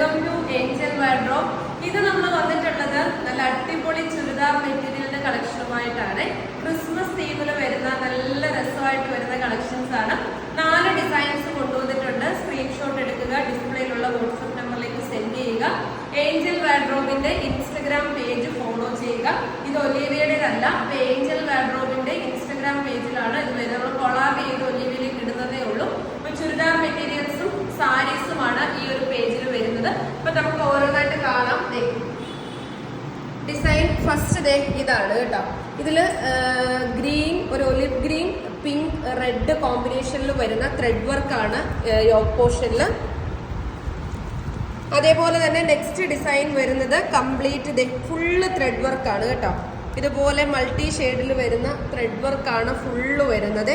Welcome to Angel wardrobe ഇത് നമ്മൾ വന്നിട്ടുള്ളത് നല്ല അടിപൊളി ചുരിദാർ മെറ്റീരിയലിന്റെ കളക്ഷനുമായിട്ടാണ്. ക്രിസ്മസ് തീമിൽ വരുന്ന നല്ല രസമായിട്ട് വരുന്ന കളക്ഷൻസ് ആണ്. നാല് ഡിസൈൻസ് കൊണ്ടുവന്നിട്ടുണ്ട്. സ്ക്രീൻഷോട്ട് എടുക്കുക ഡിസ്പ്ലേയിലുള്ള വാട്സപ്പ് നമ്പറിലേക്ക് സെൻഡ് ചെയ്യുക. ഏഞ്ചൽ വാഡ്രോബിന്റെ ഇൻസ്റ്റഗ്രാം പേജ് ഫോളോ ചെയ്യുക. ഇത് ഒലീവിയുടേതല്ല അപ്പൊ ഏഞ്ചൽ വാഡ്രോബിന്റെ ഇൻസ്റ്റഗ്രാം പേജിലാണ് ഇത് വരുന്നത് നമ്മൾ കൊളാബ് ചെയ്ത് ഒലീവിയിലേക്ക് ഇടുന്നതേ ഉള്ളൂ അപ്പൊ ചുരിദാർ മെറ്റീരിയൽസും സാരീസുമാണ് ഈ ഒരു പേജിൽ വരുന്നത് അപ്പൊ നമുക്ക് ഓരോന്നായിട്ട് കാണാം ദേ. ഡിസൈൻ ഫസ്റ്റ് ഡേ ഇതാണ് കേട്ടോ. ഇതിൽ ഗ്രീൻ ഒരു ഒലിവ് ഗ്രീൻ പിങ്ക് റെഡ് കോമ്പിനേഷനിൽ വരുന്ന ത്രെഡ് വർക്കാണ് യോഗ് പോർഷനിൽ അതേപോലെ തന്നെ നെക്സ്റ്റ് ഡിസൈൻ വരുന്നത് കംപ്ലീറ്റ് ദേ ഫുള്ള് ത്രെഡ് വർക്കാണ് കേട്ടോ. ഇതുപോലെ മൾട്ടി ഷെയ്ഡിൽ വരുന്ന ത്രെഡ് വർക്കാണ് ഫുള്ള് വരുന്നത്.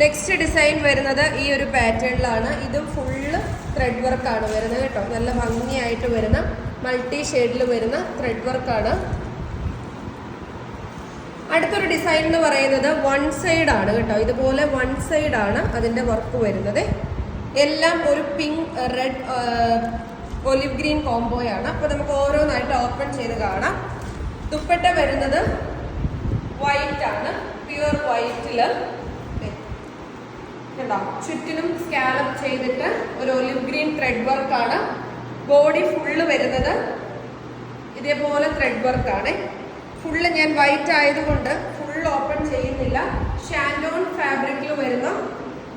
നെക്സ്റ്റ് ഡിസൈൻ വരുന്നത് ഈ ഒരു പാറ്റേണിലാണ് ഇത് ഫുള്ള് ത്രെഡ് വർക്കാണ് വരുന്നത് കേട്ടോ. നല്ല ഭംഗിയായിട്ട് വരുന്ന മൾട്ടി ഷെയ്ഡിൽ വരുന്ന ത്രെഡ് വർക്കാണ് അടുത്തൊരു ഡിസൈൻ എന്ന് പറയുന്നത് വൺ സൈഡ് ആണ് കേട്ടോ. ഇതുപോലെ വൺ സൈഡ് ആണ് അതിന്റെ വർക്ക് വരുന്നത്. എല്ലാം ഒരു പിങ്ക് റെഡ് ഒലിവ് ഗ്രീൻ കോംബോയാണ് അപ്പോൾ നമുക്ക് ഓരോന്നായിട്ട് ഓപ്പൺ ചെയ്ത് കാണാം. ദുപ്പട്ട വരുന്നത് വൈറ്റ് ആണ്. പ്യുവർ വൈറ്റിൽ കണ്ടോ ചുറ്റിനും സ്കാലപ്പ് ചെയ്തിട്ട് ഒരു ഒലിവ് ഗ്രീൻ ത്രെഡ് വർക്കാണ് ബോഡി ഫുള്ള് വരുന്നത് ഇതേപോലെ ത്രെഡ് വർക്കാണ് ഫുള്ള് ഞാൻ വൈറ്റ് ആയതുകൊണ്ട് ഫുൾ ഓപ്പൺ ചെയ്യുന്നില്ല. ഷാൻഡോൺ ഫാബ്രിക്കിൽ വരുന്ന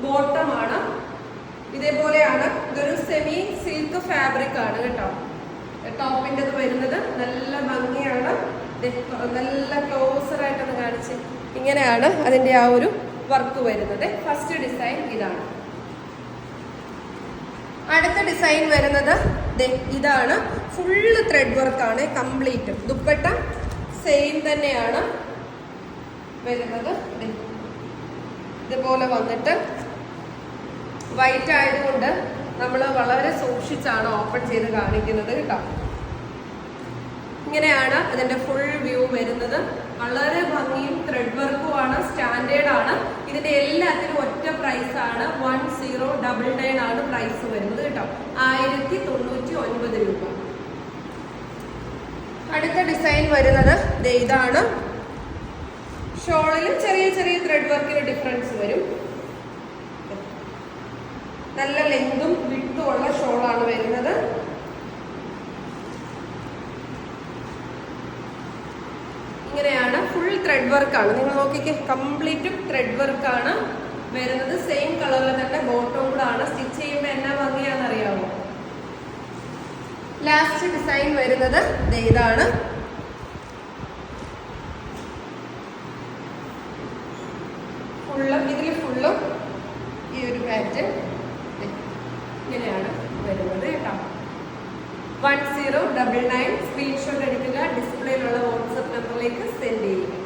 ബോട്ടമാണ് ഇതേപോലെയാണ്. ഇതൊരു സെമി സിൽക്ക് ഫാബ്രിക് ആണ് കേട്ടോ. ടോപ്പിന്റെ വരുന്നത് നല്ല ഭംഗിയാണ്. നല്ല ക്ലോസർ ആയിട്ടൊന്ന് കാണിച്ച്. ഇങ്ങനെയാണ് അതിന്റെ ആ ഒരു വർക്ക് വരുന്നത്. ഫസ്റ്റ് ഡിസൈൻ ഇതാണ്. അടുത്ത ഡിസൈൻ വരുന്നത് ഇതാണ്. ഫുള്ള് ത്രെഡ് വർക്കാണ് കംപ്ലീറ്റ് ദുപ്പട്ട സെയിം തന്നെയാണ് വരുന്നത്. ഇതുപോലെ വന്നിട്ട് വൈറ്റ് ആയതുകൊണ്ട് നമ്മൾ വളരെ സൂക്ഷിച്ചാണ് ഓപ്പൺ ചെയ്ത് കാണിക്കുന്നത് കേട്ടോ. ഇങ്ങനെയാണ് അതിന്റെ ഫുൾ വ്യൂ വരുന്നത്. വളരെ ഭംഗിയും ത്രെഡ് വർക്കുമാണ് സ്റ്റാൻഡേർഡ് ആണ് ഇതിന്റെ എല്ലാത്തിനും ഒറ്റ പ്രൈസ് ആണ്. വൺ സീറോ ഡബിൾ നയൻ ആണ് പ്രൈസ് വരുന്നത് കേട്ടോ. ആയിരത്തി തൊണ്ണൂറ്റി ഒൻപത് രൂപ. അടുത്ത ഡിസൈൻ വരുന്നത് ഇതാണ്. ഷോളിലും ചെറിയ ചെറിയ ത്രെഡ് വർക്കിന് ഡിഫറൻസ് വരും. നല്ല ലെങ്തും വിട്ടും ഉള്ള ഷോളാണ് വരുന്നത് ഇങ്ങനെയാണ് ഫുൾ ത്രെഡ് വർക്കാണ് നിങ്ങൾ നോക്കിക്കേ കംപ്ലീറ്റും ത്രെഡ് വർക്കാണ് വരുന്നത്. സെയിം കളറിൽ തന്നെ ബോട്ടം കൂടെ ആണ്. സ്റ്റിച്ച് ചെയ്യുമ്പോൾ എന്നാ ഭംഗിയാണെന്ന് അറിയാമോ ലാസ്റ്റ് ഡിസൈൻ വരുന്നത് ഇതാണ്. ഫുള്ളും ഇതിൽ ഫുള്ളും ഈ ഒരു പാറ്റേൺ ഇങ്ങനെയാണ് വരുന്നത് കേട്ടോ. One zero double nine screenshot എടുക്കുക. ഡിസ്പ്ലേയിലുള്ള വാട്സപ്പ് നമ്പറിലേക്ക് സെൻഡ് ചെയ്യുക.